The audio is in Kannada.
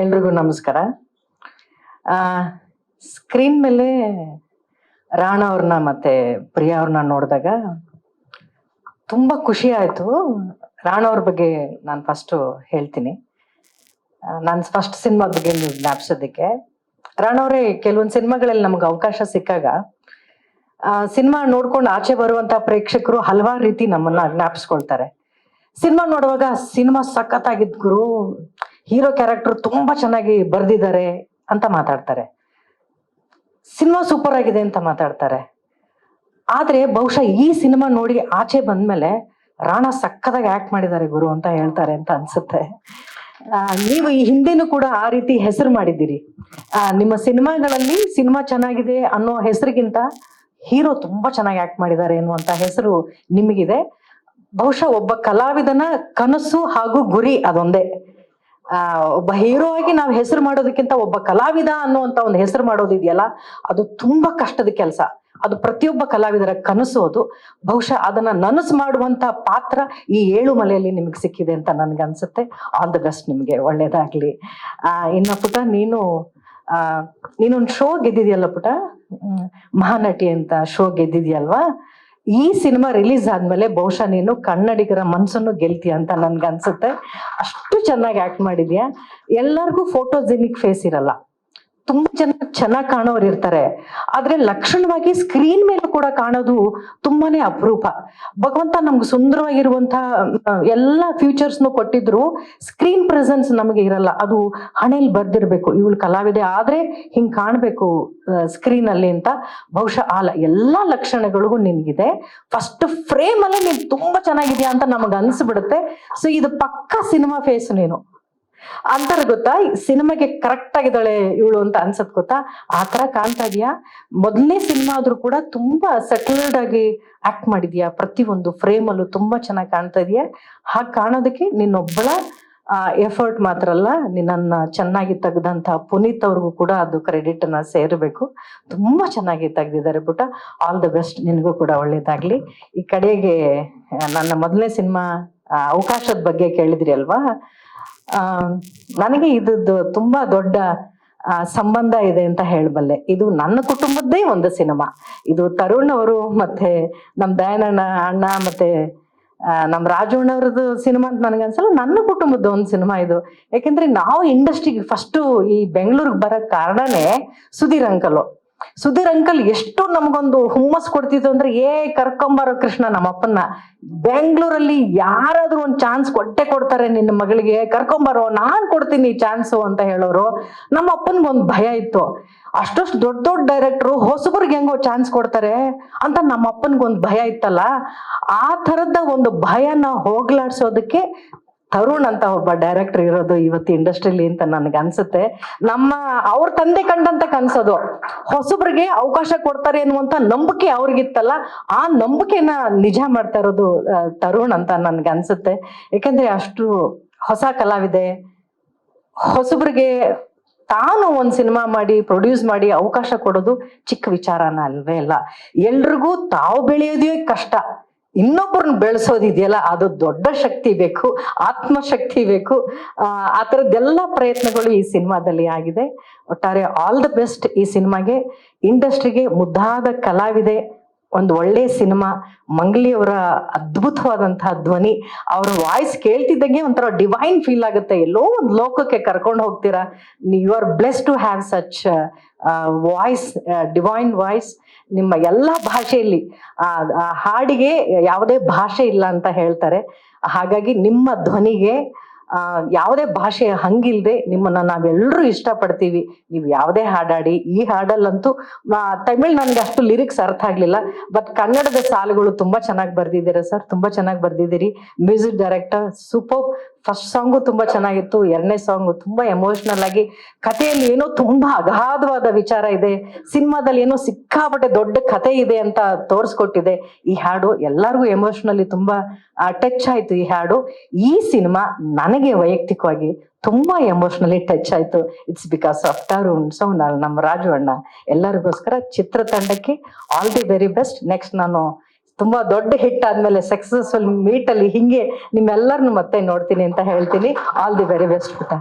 ಎಲ್ರಿಗೂ ನಮಸ್ಕಾರ. ಸ್ಕ್ರೀನ್ ಮೇಲೆ ರಾಣ ಅವ್ರನ್ನ ಮತ್ತೆ ಪ್ರಿಯಾ ಅವ್ರನ್ನ ನೋಡಿದಾಗ ತುಂಬ ಖುಷಿ ಆಯಿತು. ರಾಣ ಅವ್ರ ಬಗ್ಗೆ ನಾನು ಫಸ್ಟು ಹೇಳ್ತೀನಿ. ನಾನು ಫಸ್ಟ್ ಸಿನಿಮಾ ಬಗ್ಗೆ ನೀವು ಜ್ಞಾಪಿಸೋದಕ್ಕೆ. ರಾಣ ಅವರೇ ಕೆಲವೊಂದು ಸಿನಿಮಾಗಳಲ್ಲಿ ನಮ್ಗೆ ಅವಕಾಶ ಸಿಕ್ಕಾಗ ಸಿನಿಮಾ ನೋಡ್ಕೊಂಡು ಆಚೆ ಬರುವಂತ ಪ್ರೇಕ್ಷಕರು ಹಲವಾರು ರೀತಿ ನಮ್ಮನ್ನ ಜ್ಞಾಪಿಸ್ಕೊಳ್ತಾರೆ. ಸಿನಿಮಾ ನೋಡುವಾಗ ಸಿನಿಮಾ ಸಖತ್ತಾಗಿದ್ ಗುರು ಹೀರೋ ಕ್ಯಾರೆಕ್ಟರ್ ತುಂಬಾ ಚೆನ್ನಾಗಿ ಬರ್ದಿದ್ದಾರೆ ಅಂತ ಮಾತಾಡ್ತಾರೆ. ಸಿನಿಮಾ ಸೂಪರ್ ಆಗಿದೆ ಅಂತ ಮಾತಾಡ್ತಾರೆ. ಆದ್ರೆ ಬಹುಶಃ ಈ ಸಿನಿಮಾ ನೋಡಿ ಆಚೆ ಬಂದ್ಮೇಲೆ ರಾಣಾ ಸಕ್ಕತ್ತಾಗಿ ಆಕ್ಟ್ ಮಾಡಿದ್ದಾರೆ ಗುರು ಅಂತ ಹೇಳ್ತಾರೆ ಅಂತ ಅನ್ಸುತ್ತೆ. ನೀವು ಈ ಹಿಂದೆನೂ ಕೂಡ ಆ ರೀತಿ ಹೆಸರು ಮಾಡಿದ್ದೀರಿ. ನಿಮ್ಮ ಸಿನಿಮಾಗಳಲ್ಲಿ ಸಿನಿಮಾ ಚೆನ್ನಾಗಿದೆ ಅನ್ನೋ ಹೆಸರಿಗಿಂತ ಹೀರೋ ತುಂಬಾ ಚೆನ್ನಾಗಿ ಆಕ್ಟ್ ಮಾಡಿದ್ದಾರೆ ಎನ್ನುವಂತ ಹೆಸರು ನಿಮಗಿದೆ. ಬಹುಶಃ ಒಬ್ಬ ಕಲಾವಿದನ ಕನಸು ಹಾಗೂ ಗುರಿ ಅದೊಂದೇ. ಆ, ಒಬ್ಬ ಹೀರೋ ಆಗಿ ನಾವು ಹೆಸರು ಮಾಡೋದಕ್ಕಿಂತ ಒಬ್ಬ ಕಲಾವಿದ ಅನ್ನುವಂತ ಒಂದು ಹೆಸರು ಮಾಡೋದಿದೆಯಲ್ಲ, ಅದು ತುಂಬಾ ಕಷ್ಟದ ಕೆಲಸ. ಅದು ಪ್ರತಿಯೊಬ್ಬ ಕಲಾವಿದರ ಕನಸು ಅದು. ಬಹುಶಃ ಅದನ್ನ ನನಸು ಮಾಡುವಂತ ಪಾತ್ರ ಈ ಏಳು ಮಲೆಯಲ್ಲಿ ನಿಮಗೆ ಸಿಕ್ಕಿದೆ ಅಂತ ನನ್ಗೆ ಅನ್ಸುತ್ತೆ. ಆಲ್ ದ ಬೆಸ್ಟ್ ನಿಮ್ಗೆ, ಒಳ್ಳೇದಾಗ್ಲಿ. ಆ, ಇನ್ನ ಪುಟ ನೀನು, ಆ, ನೀನೊಂದು ಶೋ ಗೆದ್ದಿದ್ಯಲ್ಲ ಪುಟ? ಮಹಾನಟಿ ಅಂತ ಶೋ ಗೆದ್ದಿದ್ಯಲ್ವಾ? ಈ ಸಿನಿಮಾ ರಿಲೀಸ್ ಆದ್ಮೇಲೆ ಬಹುಶಃ ನೀನು ಕನ್ನಡಿಗರ ಮನ್ಸನ್ನು ಗೆಲ್ತೀಯ ಅಂತ ನನ್ಗೆ ಅನ್ಸುತ್ತೆ ಅಷ್ಟು ಚೆನ್ನಾಗಿ ಆಕ್ಟ್ ಮಾಡಿದ್ಯಾ? ಎಲ್ಲರಿಗೂ ಫೋಟೋಜೆನಿಕ್ ಫೇಸ್ ಇರಲ್ಲ. ತುಂಬಾ ಜನ ಚೆನ್ನಾಗಿ ಕಾಣೋರು ಇರ್ತಾರೆ. ಆದ್ರೆ ಲಕ್ಷಣವಾಗಿ ಸ್ಕ್ರೀನ್ ಮೇಲೆ ಕೂಡ ಕಾಣೋದು ತುಂಬಾನೇ ಅಪರೂಪ. ಭಗವಂತ ನಮ್ಗೆ ಸುಂದರವಾಗಿರುವಂತಹ ಎಲ್ಲ ಫ್ಯೂಚರ್ಸ್ನು ಕೊಟ್ಟಿದ್ರು ಸ್ಕ್ರೀನ್ ಪ್ರೆಸೆನ್ಸ್ ನಮಗೆ ಇರಲ್ಲ. ಅದು ಹಣೆಯಲ್ಲಿ ಬರ್ದಿರ್ಬೇಕು. ಇವಳು ಕಲಾವಿದೆ ಆದ್ರೆ ಹಿಂಗ್ ಕಾಣ್ಬೇಕು ಸ್ಕ್ರೀನ್ ಅಲ್ಲಿ ಅಂತ. ಬಹುಶಃ ಆಲ ಎಲ್ಲಾ ಲಕ್ಷಣಗಳಿಗೂ ನಿನ್ಗಿದೆ. ಫಸ್ಟ್ ಫ್ರೇಮ್ ಅಲ್ಲಿ ನೀನ್ ತುಂಬಾ ಚೆನ್ನಾಗಿದ್ಯಾ ಅಂತ ನಮಗ್ ಅನ್ಸ್ಬಿಡುತ್ತೆ. ಸೊ ಇದು ಪಕ್ಕಾ ಸಿನಿಮಾ ಫೇಸ್ ನೀನು. ಅಂತಾರೆ ಗೊತ್ತಾ? ಸಿನಿಮಾಗೆ ಕರೆಕ್ಟ್ ಆಗಿದ್ದಾಳೆ ಇವಳು ಅಂತ ಅನ್ಸತ್ ಗೊತ್ತಾ? ಆ ತರ ಕಾಣ್ತಾ ಇದೆಯಾ? ಮೊದಲನೇ ಸಿನಿಮಾ ಆದ್ರೂ ಕೂಡ ತುಂಬಾ ಸೆಟಲ್ಡ್ ಆಗಿ ಆಕ್ಟ್ ಮಾಡಿದ್ಯಾ? ಪ್ರತಿಯೊಂದು ಫ್ರೇಮ್ ಅಲ್ಲೂ ತುಂಬಾ ಚೆನ್ನಾಗಿ ಕಾಣ್ತಾ ಇದೆಯಾ? ಹಾಗೆ ಕಾಣೋದಕ್ಕೆ ನಿನ್ನೊಬ್ಬಳ ಎಫರ್ಟ್ ಮಾತ್ರ ಅಲ್ಲ ನಿನ್ನ ಚೆನ್ನಾಗಿ ತೆಗೆದಂತ ಪುನೀತ್ ಅವ್ರಿಗೂ ಕೂಡ ಅದು ಕ್ರೆಡಿಟ್ ಅನ್ನ ಸೇರಬೇಕು. ತುಂಬಾ ಚೆನ್ನಾಗಿ ತೆಗೆದಿದ್ದಾರೆ ಪುಟ ಆಲ್ ದ ಬೆಸ್ಟ್ ನಿನಗೂ ಕೂಡ ಒಳ್ಳೇದಾಗ್ಲಿ. ಈ ಕಡೆಗೆ, ನನ್ನ ಮೊದಲನೇ ಸಿನಿಮಾ ಅವಕಾಶದ ಬಗ್ಗೆ ಕೇಳಿದ್ರಿ ಅಲ್ವಾ? ನನಗೆ ಇದದ್ದು ತುಂಬಾ ದೊಡ್ಡ ಸಂಬಂಧ ಇದೆ ಅಂತ ಹೇಳಬಲ್ಲೆ. ಇದು ನನ್ನ ಕುಟುಂಬದ್ದೇ ಒಂದು ಸಿನಿಮಾ. ಇದು ತರುಣ್ ಅವರು ಮತ್ತೆ ನಮ್ ದಯಾನಣ್ಣ ಅಣ್ಣ ಮತ್ತೆ ನಮ್ಮ ನಮ್ ರಾಜು ಸಿನಿಮಾ ಅಂತ ನನಗೆ ಅನ್ಸಲ್ಲ, ನನ್ನ ಕುಟುಂಬದ ಒಂದು ಸಿನಿಮಾ ಇದು. ಯಾಕೆಂದ್ರೆ ನಾವು ಇಂಡಸ್ಟ್ರಿಗೆ ಫಸ್ಟ್ ಈ ಬೆಂಗಳೂರಿಗೆ ಬರಕ್ ಕಾರಣನೇ ಸುಧೀರ್ ಅಂಕಲು ಸುಧೀರ್ ಅಂಕಲ್ ಎಷ್ಟು ನಮ್ಗೊಂದು ಹುಮ್ಮಸ್ ಕೊಡ್ತಿತ್ತು ಅಂದ್ರೆ, ಏ, ಕರ್ಕೊಂಬರೋ ಕೃಷ್ಣ, ನಮ್ಮಪ್ಪನ್ನ ಬೆಂಗಳೂರಲ್ಲಿ ಯಾರಾದ್ರೂ ಒಂದ್ ಚಾನ್ಸ್ ಕೊಟ್ಟೆ ಕೊಡ್ತಾರೆ ನಿನ್ನ ಮಗಳಿಗೆ. ಕರ್ಕೊಂಬಾರೋ, ನಾನ್ ಕೊಡ್ತೀನಿ ಚಾನ್ಸು ಅಂತ ಹೇಳೋರು. ನಮ್ಮ ಒಂದ್ ಭಯ ಇತ್ತು. ಅಷ್ಟೊಷ್ಟು ದೊಡ್ಡ ದೊಡ್ಡ ಡೈರೆಕ್ಟ್ರು ಹೊಸಬ್ರಿಗೆ ಹೆಂಗೋ ಚಾನ್ಸ್ ಕೊಡ್ತಾರೆ ಅಂತ ನಮ್ಮ ಅಪ್ಪನ್ಗೆ ಒಂದ್ ಭಯ ಇತ್ತಲ್ಲ. ಆ ಥರದ ಒಂದು ಭಯನ ಹೋಗ್ಲಾಡ್ಸೋದಕ್ಕೆ ತರುಣ್ ಅಂತ ಒಬ್ಬ ಡೈರೆಕ್ಟರ್ ಇರೋದು ಇವತ್ತು ಇಂಡಸ್ಟ್ರಿಲಿ ಅಂತ ನನ್ಗೆ ಅನ್ಸುತ್ತೆ. ನಮ್ಮ ಅವ್ರ ತಂದೆ ಕಂಡಂತ ಕನ್ಸೋದು. ಹೊಸಬ್ರಿಗೆ ಅವಕಾಶ ಕೊಡ್ತಾರೆ ಅನ್ನುವಂತ ನಂಬಿಕೆ ಅವ್ರಿಗಿತ್ತಲ್ಲ, ಆ ನಂಬಿಕೆನ ನಿಜ ಮಾಡ್ತಾ ಇರೋದು ತರುಣ್ ಅಂತ ನನ್ಗೆ ಅನ್ಸುತ್ತೆ. ಯಾಕಂದ್ರೆ ಅಷ್ಟು ಹೊಸ ಕಲಾವಿದೆ. ಹೊಸಬ್ರಿಗೆ ತಾನು ಒಂದು ಸಿನಿಮಾ ಮಾಡಿ ಪ್ರೊಡ್ಯೂಸ್ ಮಾಡಿ ಅವಕಾಶ ಕೊಡೋದು ಚಿಕ್ಕ ವಿಚಾರನ ಅಲ್ವೇ ಅಲ್ಲ. ಎಲ್ರಿಗೂ ತಾವು ಬೆಳೆಯೋದೇ ಕಷ್ಟ. ಇನ್ನೊಬ್ಬರನ್ನ ಬೆಳೆಸೋದಿದೆಯಲ್ಲ ಅದು ದೊಡ್ಡ ಶಕ್ತಿ ಬೇಕು, ಆತ್ಮಶಕ್ತಿ ಬೇಕು. ಆ ಥರದ್ದೆಲ್ಲ ಪ್ರಯತ್ನಗಳು ಈ ಸಿನಿಮಾದಲ್ಲಿ ಆಗಿದೆ. ಒಟ್ಟಾರೆ ಆಲ್ ದ ಬೆಸ್ಟ್ ಈ ಸಿನಿಮಾಗೆ. ಇಂಡಸ್ಟ್ರಿಗೆ ಮುದ್ದಾದ ಕಲಾವಿದೆ. ಒಂದು ಒಳ್ಳೆ ಸಿನಿಮಾ, ಮಂಗ್ಲಿಯವರ ಅದ್ಭುತವಾದಂತಹ ಧ್ವನಿ, ಅವ್ರ ವಾಯ್ಸ್ ಕೇಳ್ತಿದ್ದಂಗೆ ಒಂಥರ ಡಿವೈನ್ ಫೀಲ್ ಆಗುತ್ತೆ. ಎಲ್ಲೋ ಒಂದು ಲೋಕಕ್ಕೆ ಕರ್ಕೊಂಡು ಹೋಗ್ತೀರಾ? You are bless to have such voice divine voice ನಿಮ್ಮ ಎಲ್ಲ ಭಾಷೆಯಲ್ಲಿ. ಹಾಡಿಗೆ ಯಾವುದೇ ಭಾಷೆ ಇಲ್ಲ ಅಂತ ಹೇಳ್ತಾರೆ. ಹಾಗಾಗಿ ನಿಮ್ಮ ಧ್ವನಿಗೆ ಆ, ಯಾವುದೇ ಭಾಷೆ ಹಂಗಿಲ್ದೆ ನಿಮ್ಮನ್ನ ನಾವೆಲ್ಲರೂ ಇಷ್ಟಪಡ್ತೀವಿ. ನೀವು ಯಾವುದೇ ಹಾಡಾಡಿ, ಈ ಹಾಡಲ್ಲಂತೂ ತಮಿಳ್ ನನ್ಗೆ ಅಷ್ಟು ಲಿರಿಕ್ಸ್ ಅರ್ಥ ಆಗ್ಲಿಲ್ಲ ಬಟ್ ಕನ್ನಡದ ಸಾಲುಗಳು ತುಂಬಾ ಚೆನ್ನಾಗಿ ಬರ್ದಿದ್ದೀರಾ ಸರ್? ತುಂಬಾ ಚೆನ್ನಾಗಿ ಬರ್ದಿದ್ದೀರಿ. Music director super first song ತುಂಬಾ ಚೆನ್ನಾಗಿತ್ತು, ಎರಡನೇ ಸಾಂಗು ತುಂಬಾ ಎಮೋಷನಲ್ ಆಗಿ ಕಥೆಯಲ್ಲಿ ಏನೋ ತುಂಬಾ ಅಗಾಧವಾದ ವಿಚಾರ ಇದೆ, ಸಿನಿಮಾದಲ್ಲಿ ಏನೋ ಸಿಕ್ಕಾಪಟ್ಟೆ ದೊಡ್ಡ ಕಥೆ ಇದೆ ಅಂತ ತೋರಿಸ್ಕೊಟ್ಟಿದೆ. ಈ ಹಾಡು ಎಲ್ಲರಿಗೂ ಎಮೋಷನಲಿ ತುಂಬಾ ಟಚ್ ಆಯ್ತು ಈ ಹಾಡು. ಈ ಸಿನಿಮಾ ನನಗೆ ವೈಯಕ್ತಿಕವಾಗಿ ತುಂಬಾ ಎಮೋಷನಲಿ ಟಚ್ ಆಯ್ತು. It's because of Tarun Sounal ನಮ್ಮ ರಾಜು ಅಣ್ಣ. ಎಲ್ಲರಿಗೋಸ್ಕರ ಚಿತ್ರತಂಡಕ್ಕೆ all the very best next ನಾನು ತುಂಬಾ ದೊಡ್ಡ ಹಿಟ್ ಆದ್ಮೇಲೆ ಸಕ್ಸಸ್ಫುಲ್ ಮೀಟ್ ಅಲ್ಲಿ ಹಿಂಗೆ ನಿಮ್ಮೆಲ್ಲರನ್ನು ಮತ್ತೆ ನೋಡ್ತೀನಿ ಅಂತ ಹೇಳ್ತೀನಿ. ಆಲ್ ದಿ ವೆರಿ ಬೆಸ್ಟ್ ಪುಟ